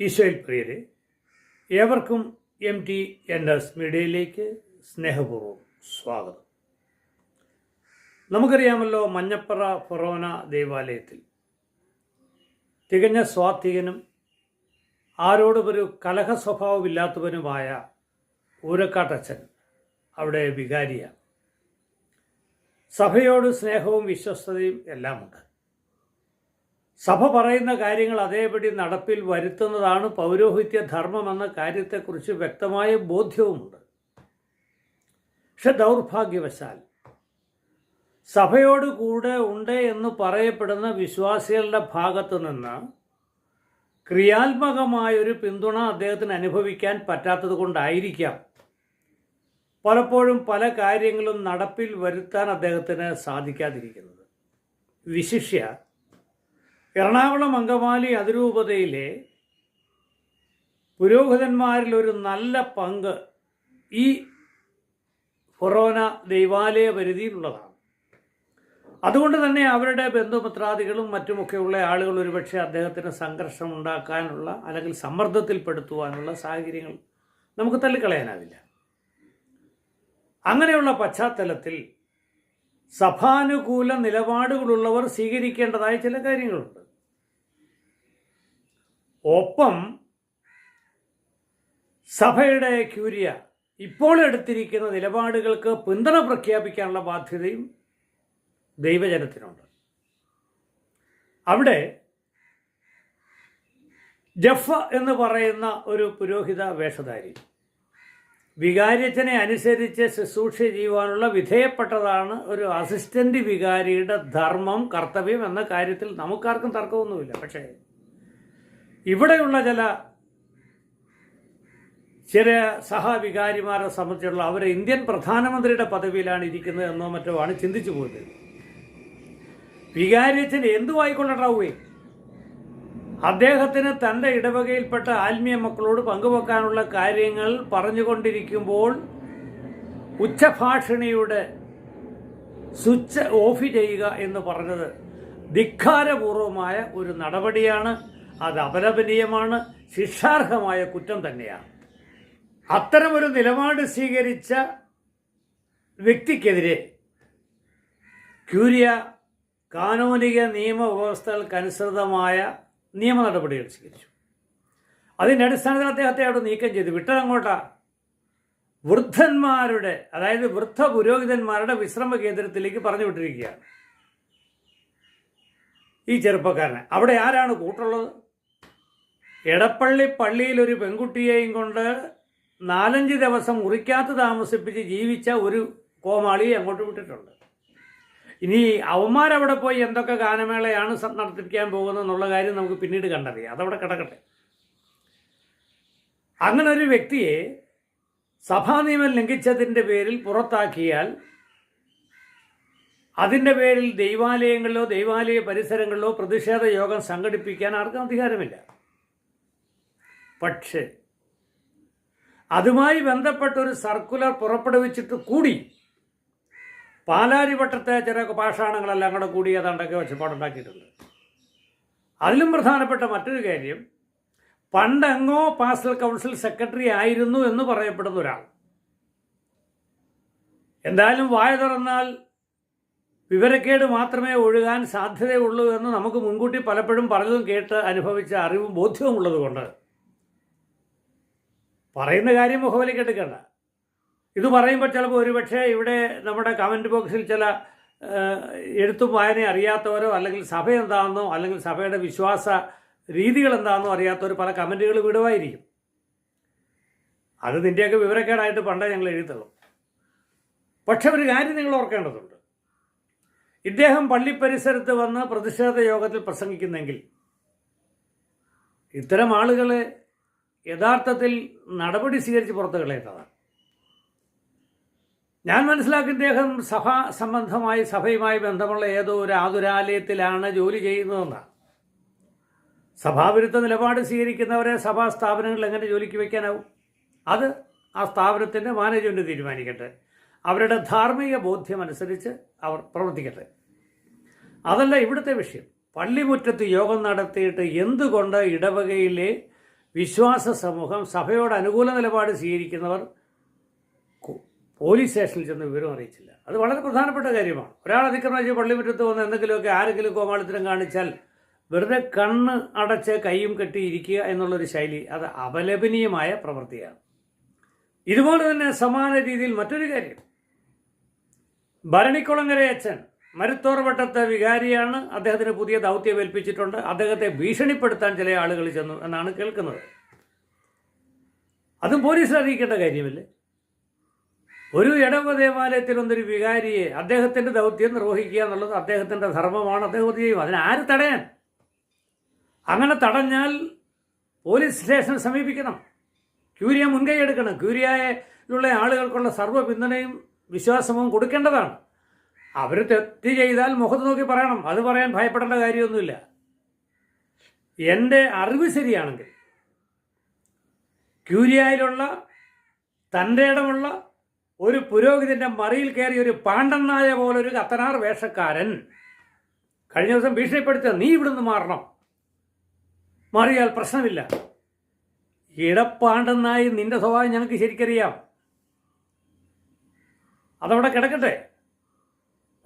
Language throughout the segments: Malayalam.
ഈശോയിൽ പ്രിയരെ ഏവർക്കും എം ടി എൻ എസ് മീഡിയയിലേക്ക് സ്നേഹപൂർവം സ്വാഗതം. നമുക്കറിയാമല്ലോ മഞ്ഞപ്പറ ഫൊറോന ദേവാലയത്തിൽ തികഞ്ഞ സ്വാത്വികനും ആരോടും ഒരു കലഹ സ്വഭാവമില്ലാത്തവനുമായ ഊരക്കാട്ടച്ചൻ അവിടെ വികാരിയാണ്. സഭയോട് സ്നേഹവും വിശ്വസ്തയും എല്ലാമുണ്ട്. സഭ പറയുന്ന കാര്യങ്ങൾ അതേപടി നടപ്പിൽ വരുത്തുന്നതാണ് പൗരോഹിത്യ ധർമ്മമെന്ന കാര്യത്തെക്കുറിച്ച് വ്യക്തമായ ബോധ്യവുമുണ്ട്. പക്ഷെ ദൗർഭാഗ്യവശാൽ സഭയോട് കൂടെ ഉണ്ട് എന്ന് പറയപ്പെടുന്ന വിശ്വാസികളുടെ ഭാഗത്തു നിന്ന് ക്രിയാത്മകമായൊരു പിന്തുണ അദ്ദേഹത്തിന് അനുഭവിക്കാൻ പറ്റാത്തത് കൊണ്ടായിരിക്കാം പലപ്പോഴും പല കാര്യങ്ങളും നടപ്പിൽ വരുത്താൻ അദ്ദേഹത്തിന് സാധിക്കാതിരിക്കുന്നത്. വിശിഷ്യ എറണാകുളം അങ്കമാലി അതിരൂപതയിലെ പുരോഹിതന്മാരിൽ ഒരു നല്ല പങ്ക് ഈ ഫൊറോന ദൈവാലയ പരിധിയിലുള്ളതാണ്. അതുകൊണ്ട് തന്നെ അവരുടെ ബന്ധുമിത്രാദികളും മറ്റുമൊക്കെയുള്ള ആളുകൾ ഒരുപക്ഷെ അദ്ദേഹത്തിന് സംഘർഷം ഉണ്ടാക്കാനുള്ള അല്ലെങ്കിൽ സമ്മർദ്ദത്തിൽപ്പെടുത്തുവാനുള്ള സാഹചര്യങ്ങൾ നമുക്ക് തള്ളിക്കളയാനാവില്ല. അങ്ങനെയുള്ള പശ്ചാത്തലത്തിൽ സഭാനുകൂല നിലപാടുകളുള്ളവർ സ്വീകരിക്കേണ്ടതായ ചില കാര്യങ്ങളുണ്ട്. ഒപ്പം സഭയുടെ ക്യൂരിയ ഇപ്പോൾ എടുത്തിരിക്കുന്ന നിലപാടുകൾക്ക് പിന്തുണ പ്രഖ്യാപിക്കാനുള്ള ബാധ്യതയും ദൈവജനത്തിനുണ്ട്. അവിടെ ജഫ എന്ന് പറയുന്ന ഒരു പുരോഹിത വേഷധാരി വികാരിയച്ഛനെ അനുസരിച്ച് ശുശ്രൂഷ ചെയ്യുവാനുള്ള വിധേയപ്പെട്ടതാണ് ഒരു അസിസ്റ്റന്റ് വികാരിയുടെ ധർമ്മം കർത്തവ്യം എന്ന കാര്യത്തിൽ നമുക്കാർക്കും തർക്കമൊന്നുമില്ല. പക്ഷേ ഇവിടെയുള്ള ചില ചില സഹവികാരിമാരെ സംബന്ധിച്ചുള്ള അവർ ഇന്ത്യൻ പ്രധാനമന്ത്രിയുടെ പദവിയിലാണ് ഇരിക്കുന്നത് എന്നോ മറ്റോ ആണ് ചിന്തിച്ചു പോയത്. വികാരിയച്ഛന് എന്തു ആയിക്കൊള്ളട്ടാവുകയും അദ്ദേഹത്തിന് തന്റെ ഇടവകയിൽപ്പെട്ട ആത്മീയ മക്കളോട് പങ്കുവെക്കാനുള്ള കാര്യങ്ങൾ പറഞ്ഞുകൊണ്ടിരിക്കുമ്പോൾ ഉച്ചഭാഷിണിയുടെ സ്വിച്ച് ഓഫ് ചെയ്യുക എന്ന് പറഞ്ഞത് ധിക്കാരപൂർവമായ ഒരു നടപടിയാണ്. അത് അപലപനീയമാണ് ശിക്ഷാർഹമായ കുറ്റം തന്നെയാണ് അത്തരമൊരു നിലപാട് സ്വീകരിച്ച വ്യക്തിക്കെതിരെ ക്യൂരിയ കാനോനിക നിയമവ്യവസ്ഥകൾക്കനുസൃതമായ നിയമ നടപടികൾ സ്വീകരിച്ചു. അതിന്റെ അടിസ്ഥാനത്തിൽ അദ്ദേഹത്തെ അവിടെ നീക്കം ചെയ്തു. വിട്ടതങ്ങോട്ടാ. വൃദ്ധന്മാരുടെ അതായത് വൃദ്ധ പുരോഹിതന്മാരുടെ വിശ്രമ കേന്ദ്രത്തിലേക്ക് പറഞ്ഞു വിട്ടിരിക്കുകയാണ് ഈ ചെറുപ്പക്കാരനെ. അവിടെ ആരാണ് കൂട്ടുള്ളത്? എടപ്പള്ളി പള്ളിയിൽ ഒരു പെൺകുട്ടിയെയും കൊണ്ട് നാലഞ്ച് ദിവസം മുറിക്കാത്ത താമസിപ്പിച്ച് ജീവിച്ച ഒരു കോമാളി അങ്ങോട്ട് വിട്ടിട്ടുണ്ട്. ഇനി അവന്മാരവിടെ പോയി എന്തൊക്കെ ഗാനമേളയാണ് നടത്തിപ്പിക്കാൻ പോകുന്നത് എന്നുള്ള കാര്യം നമുക്ക് പിന്നീട് കണ്ടറിയാം. അതവിടെ കിടക്കട്ടെ. അങ്ങനെ ഒരു വ്യക്തിയെ സഭാ നിയമം ലംഘിച്ചതിന്റെ പേരിൽ പുറത്താക്കിയാൽ അതിന്റെ പേരിൽ ദൈവാലയങ്ങളിലോ ദൈവാലയ പരിസരങ്ങളിലോ പ്രതിഷേധ യോഗം സംഘടിപ്പിക്കാൻ ആർക്കും അധികാരമില്ല. പക്ഷേ അതുമായി ബന്ധപ്പെട്ട ഒരു സർക്കുലർ പുറപ്പെടുവിച്ചിട്ട് കൂടി പാലാരിവട്ടത്തെ ചില പാഷാണങ്ങളെല്ലാം അങ്ങോട്ട് കൂടി ഏതാണ്ടൊക്കെ ഒച്ചപ്പാടുണ്ടാക്കിയിട്ടുണ്ട് അതിലും പ്രധാനപ്പെട്ട മറ്റൊരു കാര്യം പണ്ടെങ്ങോ പാസൽ കൗൺസിൽ സെക്രട്ടറി ആയിരുന്നു എന്ന് പറയപ്പെടുന്ന ഒരാൾ. എന്തായാലും വായ തുറന്നാൽ വിവരക്കേട് മാത്രമേ ഒഴുകാൻ സാധ്യതയുള്ളൂ എന്ന് നമുക്ക് മുൻകൂട്ടി പലപ്പോഴും പലതും കേട്ട് അനുഭവിച്ച അറിവും ബോധ്യവും ഉള്ളതുകൊണ്ട് പറയുന്ന കാര്യം മുഖവിലേക്ക് എടുക്കണ്ട. ഇത് പറയുമ്പോൾ ചിലപ്പോൾ ഒരുപക്ഷെ ഇവിടെ നമ്മുടെ കമന്റ് ബോക്സിൽ ചില എഴുത്തും വായന അറിയാത്തവരോ അല്ലെങ്കിൽ സഭ എന്താണെന്നോ അല്ലെങ്കിൽ സഭയുടെ വിശ്വാസ രീതികൾ എന്താണെന്നോ അറിയാത്തവർ പല കമന്റുകൾ വിടുമായിരിക്കും അത് നിന്റെയൊക്കെ വിവരക്കേടായിട്ട് പണ്ടേ ഞങ്ങൾ എഴുതുള്ളൂ പക്ഷെ ഒരു കാര്യം നിങ്ങൾ ഓർക്കേണ്ടതുണ്ട്. ഇദ്ദേഹം പള്ളി പരിസരത്ത് വന്ന് പ്രതിഷേധ യോഗത്തിൽ പ്രസംഗിക്കുന്നെങ്കിൽ ഇത്തരം ആളുകളെ യഥാർത്ഥത്തിൽ നടപടി സ്വീകരിച്ച് പുറത്ത് കളയേണ്ടതാണ് ഞാൻ മനസ്സിലാക്കി ഇദ്ദേഹം സഭ സംബന്ധമായി സഭയുമായി ബന്ധമുള്ള ഏതോ ഒരു ആതുരാലയത്തിലാണ് ജോലി ചെയ്യുന്നതെന്നാണ് സഭാവിരുദ്ധ നിലപാട് സ്വീകരിക്കുന്നവരെ സഭാ സ്ഥാപനങ്ങളിൽ എങ്ങനെ ജോലിക്ക് വയ്ക്കാനാവും? അത് ആ സ്ഥാപനത്തിന്റെ മാനേജ്മെന്റ് തീരുമാനിക്കട്ടെ. അവരുടെ ധാർമ്മിക ബോധ്യമനുസരിച്ച് അവർ പ്രവർത്തിക്കട്ടെ. അതല്ല ഇവിടുത്തെ വിഷയം. പള്ളിമുറ്റത്ത് യോഗം നടത്തിയിട്ട് എന്തുകൊണ്ട് ഇടവകയിലെ വിശ്വാസ സമൂഹം സഭയോട് അനുകൂല നിലപാട് സ്വീകരിക്കുന്നവർ പോലീസ് സ്റ്റേഷനിൽ ചെന്ന് വിവരം അറിയിച്ചില്ല. അത് വളരെ പ്രധാനപ്പെട്ട കാര്യമാണ്. ഒരാൾ അതിക്രമം ചെയ്ത് പള്ളിമുറ്റത്ത് വന്ന് എന്തെങ്കിലുമൊക്കെ ആരെങ്കിലും കോമാളിത്തരം കാണിച്ചാൽ വെറുതെ കണ്ണ് അടച്ച് കൈയും കെട്ടി ഇരിക്കുക എന്നുള്ളൊരു ശൈലി അത് അപലപനീയമായ പ്രവൃത്തിയാണ്. ഇതുപോലെ തന്നെ സമാന രീതിയിൽ മറ്റൊരു കാര്യം. ഭരണിക്കുളങ്ങര അച്ഛൻ മരുത്തോർവട്ടത്തെ വികാരിയാണ് അദ്ദേഹത്തിന് പുതിയ ദൗത്യം ഏൽപ്പിച്ചിട്ടുണ്ട് അദ്ദേഹത്തെ ഭീഷണിപ്പെടുത്താൻ ചില ആളുകൾ ചെന്നു എന്നാണ് കേൾക്കുന്നത്. അതും പോലീസിൽ അറിയിക്കേണ്ട കാര്യമല്ലേ? ഒരു ഇടവ ദേവാലയത്തിൽ ഒന്നൊരു വികാരിയെ അദ്ദേഹത്തിന്റെ ദൗത്യം നിർവഹിക്കുക എന്നുള്ളത് അദ്ദേഹത്തിന്റെ ധർമ്മമാണ് അദ്ദേഹം ചെയ്യും അതിന് ആര് തടയാൻ? അങ്ങനെ തടഞ്ഞാൽ പോലീസ് സ്റ്റേഷനെ സമീപിക്കണം. ക്യൂരിയ മുൻകൈ എടുക്കണം. ക്യൂരിയയിലുള്ള ആളുകൾക്കുള്ള സർവ പിന്തുണയും വിശ്വാസവും കൊടുക്കേണ്ടതാണ്. അവർ തെറ്റ് ചെയ്താൽ മുഖത്ത് നോക്കി പറയണം. അത് പറയാൻ ഭയപ്പെടേണ്ട കാര്യമൊന്നുമില്ല. എന്റെ അറിവ് ശരിയാണെങ്കിൽ ക്യൂരിയായിലുള്ള തന്റെ ഇടമുള്ള ഒരു പുരോഹിതന്റെ മറിയിൽ കയറി ഒരു പാണ്ഡന്നായ പോലെ ഒരു കത്തനാർ വേഷക്കാരൻ കഴിഞ്ഞ ദിവസം ഭീഷണിപ്പെടുത്തുക നീ ഇവിടുന്ന് മാറണം. മാറിയാൽ പ്രശ്നമില്ല. ഇടപ്പാണ്ടെന്നായി നിന്റെ സ്വഭാവം ഞങ്ങൾക്ക് ശരിക്കറിയാം. അതവിടെ കിടക്കട്ടെ.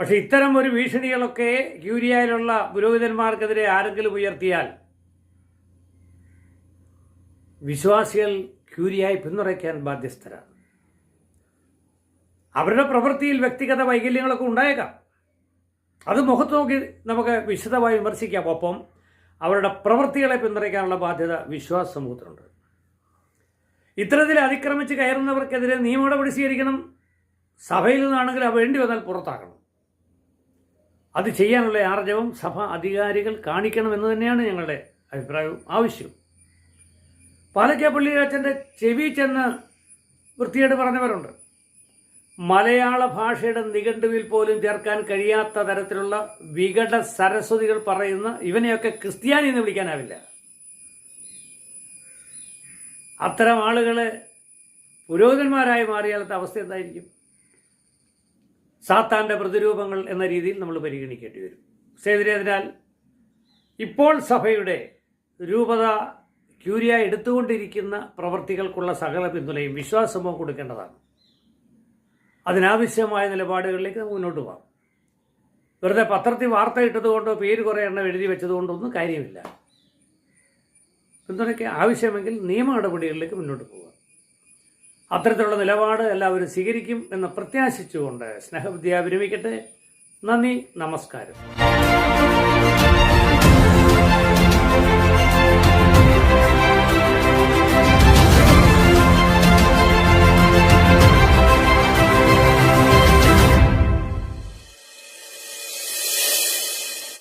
പക്ഷെ ഇത്തരം ഒരു ഭീഷണികളൊക്കെ ക്യൂരിയയിലുള്ള പുരോഹിതന്മാർക്കെതിരെ ആരെങ്കിലും ഉയർത്തിയാൽ വിശ്വാസികൾ ക്യൂരിയായി പിന്തുണയ്ക്കാൻ ബാധ്യസ്ഥരാണ്. അവരുടെ പ്രവൃത്തിയിൽ വ്യക്തിഗത വൈകല്യങ്ങളൊക്കെ ഉണ്ടായേക്കാം. അത് മുഖത്ത് നോക്കി നമുക്ക് വിശദമായി വിമർശിക്കാം. ഒപ്പം അവരുടെ പ്രവൃത്തികളെ പിന്തുണയ്ക്കാനുള്ള ബാധ്യത വിശ്വാസ സമൂഹത്തിനുണ്ട്. ഇത്തരത്തിൽ അതിക്രമിച്ച് കയറുന്നവർക്കെതിരെ നിയമ നടപടി സ്വീകരിക്കണം. സഭയിൽ നിന്നാണെങ്കിൽ വേണ്ടി വന്നാൽ പുറത്താക്കണം അത് ചെയ്യാനുള്ള ആർജവം സഭ അധികാരികൾ കാണിക്കണമെന്ന് തന്നെയാണ് ഞങ്ങളുടെ അഭിപ്രായവും ആവശ്യവും. പാലക്കാപ്പള്ളി അച്ഛന്റെ ചെവി ചെന്ന് വൃത്തിയേട് പറഞ്ഞവരുണ്ട്. മലയാള ഭാഷയുടെ നിഘണ്ടുവിൽ പോലും ചേർക്കാൻ കഴിയാത്ത തരത്തിലുള്ള വികട സരസ്വതികൾ പറയുന്ന ഇവനെയൊക്കെ ക്രിസ്ത്യാനി എന്ന് വിളിക്കാനാവില്ല. അത്തരം ആളുകളെ പുരോഹിതന്മാരായി മാറിയാലത്തെ അവസ്ഥ എന്തായിരിക്കും? സാത്താന്റെ പ്രതിരൂപങ്ങൾ എന്ന രീതിയിൽ നമ്മൾ പരിഗണിക്കേണ്ടി വരും. സേതിരേതിനാൽ ഇപ്പോൾ സഭയുടെ രൂപത ക്യൂരിയ എടുത്തുകൊണ്ടിരിക്കുന്ന പ്രവർത്തികൾക്കുള്ള സകല പിന്തുണയും വിശ്വാസമോ കൊടുക്കേണ്ടതാണ്. അതിനാവശ്യമായ നിലപാടുകളിലേക്ക് മുന്നോട്ട് പോകാം. വെറുതെ പത്രത്തിൽ വാർത്ത ഇട്ടതുകൊണ്ടോ പേര് കുറേ എണ്ണം എഴുതി വെച്ചതുകൊണ്ടോ ഒന്നും കാര്യമില്ല. പിന്തുണയ്ക്ക് ആവശ്യമെങ്കിൽ നിയമ നടപടികളിലേക്ക് മുന്നോട്ട് പോകാം അത്തരത്തിലുള്ള നിലപാട് എല്ലാവരും സ്വീകരിക്കും എന്ന് പ്രത്യാശിച്ചുകൊണ്ട് സ്നേഹവിദ്യ വിരമിക്കട്ടെ. നന്ദി നമസ്കാരം.